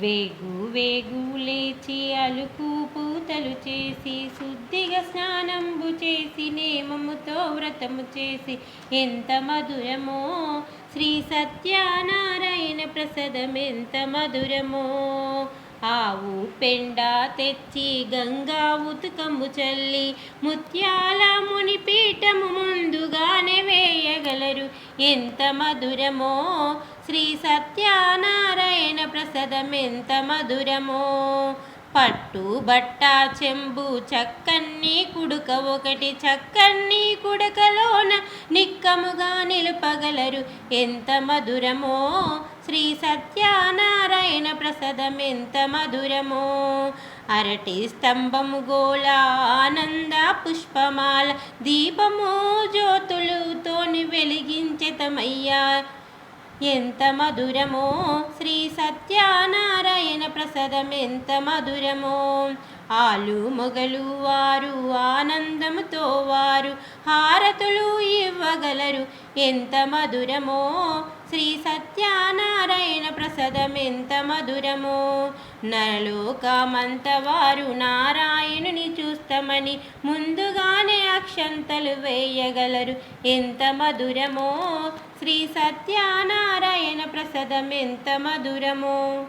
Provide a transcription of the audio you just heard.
వేగు వేగు లేచి అలుకు పూతలు చేసి శుద్ధిగా స్నానంబు చేసి నేమముతో వ్రతము చేసి ఎంత మధురమో! శ్రీ సత్యనారాయణ ప్రసాదం ఎంత మధురమో! ఆవు పెండ తెచ్చి గంగా ఉతుకము చల్లి ముత్యాల మునిపీఠము ముందుగానే వేయగలరు. ఎంత మధురమో! శ్రీ సత్యనారాయణ సదమెంత ఎంత మధురమో పట్టు బట్ట చెంబు చక్కన్ని కుడుక ఒకటి చక్కన్ని కుడకలోన నిక్కముగా నిలుపగలరు. ఎంత మధురమో శ్రీ సత్యనారాయణ ప్రసాదం ఎంత మధురమో అరటి స్తంభము గోళ ఆనంద పుష్పమాల దీపము జ్యోతులుతోని వెలిగించతమయ్యా. ఎంత మధురమో. శ్రీ సత్యనారాయణ ప్రసాదం ఎంత మధురమో. ఆలు మొగలు వారు ఆనందముతో వారు హారతులు ఇవ్వగలరు. ఎంత మధురమో. శ్రీ సత్యనారాయణ ప్రసాదం ఎంత మధురమో. నరలోకమంత వారు నారాయణుని సుఖమని ముందుగానే అక్షంతలు వేయగలరు. ఎంత మధురమో! శ్రీ సత్యనారాయణ ప్రసాదం ఎంత మధురమో!